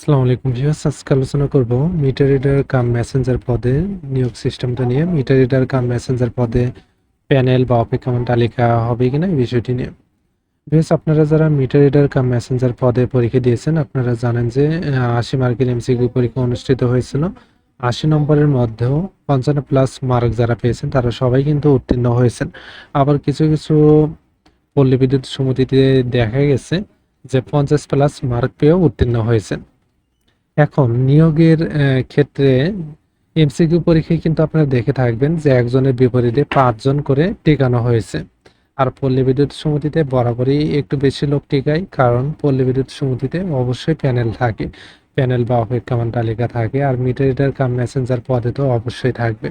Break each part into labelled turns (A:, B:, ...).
A: আসসালামু আলাইকুম ভিউয়ার্স, আজকে আলোচনা করব মিটার রিডার কাম মেসেঞ্জার পদে নিয়োগ সিস্টেমটা নিয়ে। মিটার রিডার কাম মেসেঞ্জার পদে প্যানেল বা অপেক্ষমান তালিকা হবে কিনা এই বিষয়টি নিয়ে। ভিউয়ার্স, আপনারা যারা মিটার রিডার কাম মেসেঞ্জার পদে পরীক্ষা দিয়েছেন, আপনারা জানেন যে আশি মার্কের এমসিকিউ পরীক্ষা অনুষ্ঠিত হয়েছিল। আশি নম্বরের মধ্যেও পঞ্চান্ন প্লাস মার্ক যারা পেয়েছেন, তারা সবাই কিন্তু উত্তীর্ণ হয়েছেন। আবার কিছু কিছু পল্লী বিদ্যুৎ সমিতিতে দেখা গেছে যে পঞ্চাশ প্লাস মার্ক পেয়েও উত্তীর্ণ হয়েছেন। এখন নিয়োগের ক্ষেত্রে এমসিকিউ পরীক্ষায় কিন্তু আপনারা দেখে থাকবেন যে একজনের বিপরীতে পাঁচজন করে টিকানো হয়েছে। আর পল্লী বিদ্যুৎ সমিতিতে বরাবরই একটু বেশি লোক টিকায়, কারণ পল্লী বিদ্যুৎ সমিতিতে অবশ্যই প্যানেল থাকে। প্যানেল বা অপেক্ষমান তালিকা থাকে, আর মিটার রিডার কাম মেসেঞ্জার পদে তো অবশ্যই থাকবে।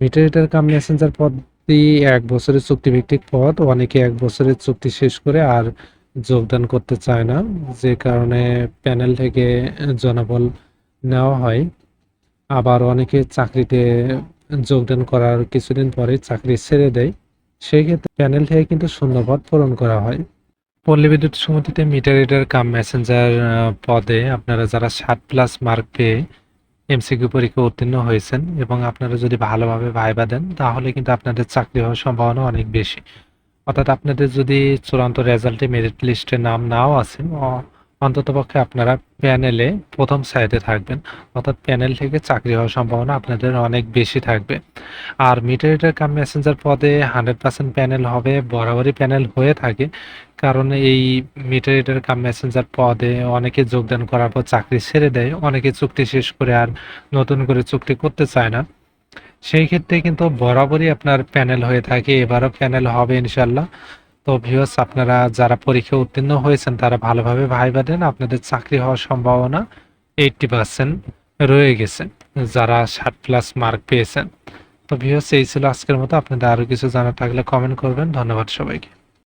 A: মিটার রিডার কাম মেসেঞ্জার পদটি এক বছরের চুক্তিভিত্তিক পদ, অনেকে এক বছরের চুক্তি শেষ করে আর যোগদান করতে চায় না, যে কারণে প্যানেল থেকে জনবল নেওয়া হয়। আবার অনেকে চাকরিতে যোগদান করার কিছুদিন পরে চাকরি ছেড়ে দেয়। সেই ক্ষেত্রে প্যানেল থেকে কিন্তু শূন্যপদ পূরণ করা হয়। পল্লী বিদ্যুৎ সমিতিতে মিটার রিডার কাম মেসেঞ্জার পদে আপনারা যারা ষাট প্লাস মার্ক পেয়ে এমসিকিউ পরীক্ষা উত্তীর্ণ হয়েছেন এবং আপনারা যদি ভালোভাবে ভাইবা দেন, তাহলে কিন্তু আপনাদের চাকরি হওয়ার সম্ভাবনা অনেক বেশি। অর্থাৎ আপনাদের যদি চূড়ান্ত রেজাল্টে মেরিট লিস্টে নাম নাও আসে অন্ততপক্ষে আপনারা প্যানেলে প্রথম সাইডে থাকবেন। অর্থাৎ প্যানেল থেকে চাকরি হওয়ার সম্ভাবনা আপনাদের অনেক বেশি থাকবে। আর মিটার রিডার কাম মেসেঞ্জার পদে হান্ড্রেড পার্সেন্ট প্যানেল হবে, বরাবরই প্যানেল হয়ে থাকে। কারণ এই মিটার রিডার কাম মেসেঞ্জার পদে অনেকে যোগদান করার পর চাকরি ছেড়ে দেয়, অনেকে চুক্তি শেষ করে আর নতুন করে চুক্তি করতে চায় না। সেই ক্ষেত্রে কিন্তু বরাবরই আপনার প্যানেল হয়ে থাকে, এবারও প্যানেল হবে ইনশাল্লাহ তো ভিউয়ার্স আপনারা যারা পরীক্ষা উত্তীর্ণ হয়েছেন, তারা ভালোভাবে ভাইবা দেন, আপনাদের চাকরি হওয়ার সম্ভাবনা এইটটি পার্সেন্ট রয়ে গেছে। যারা ষাট প্লাস মার্ক পেয়েছেন। তো ভিউয়ার্স এই ছিল আজকের মতো। আপনাদের আরও কিছু জানা থাকলে কমেন্ট করবেন। ধন্যবাদ সবাইকে।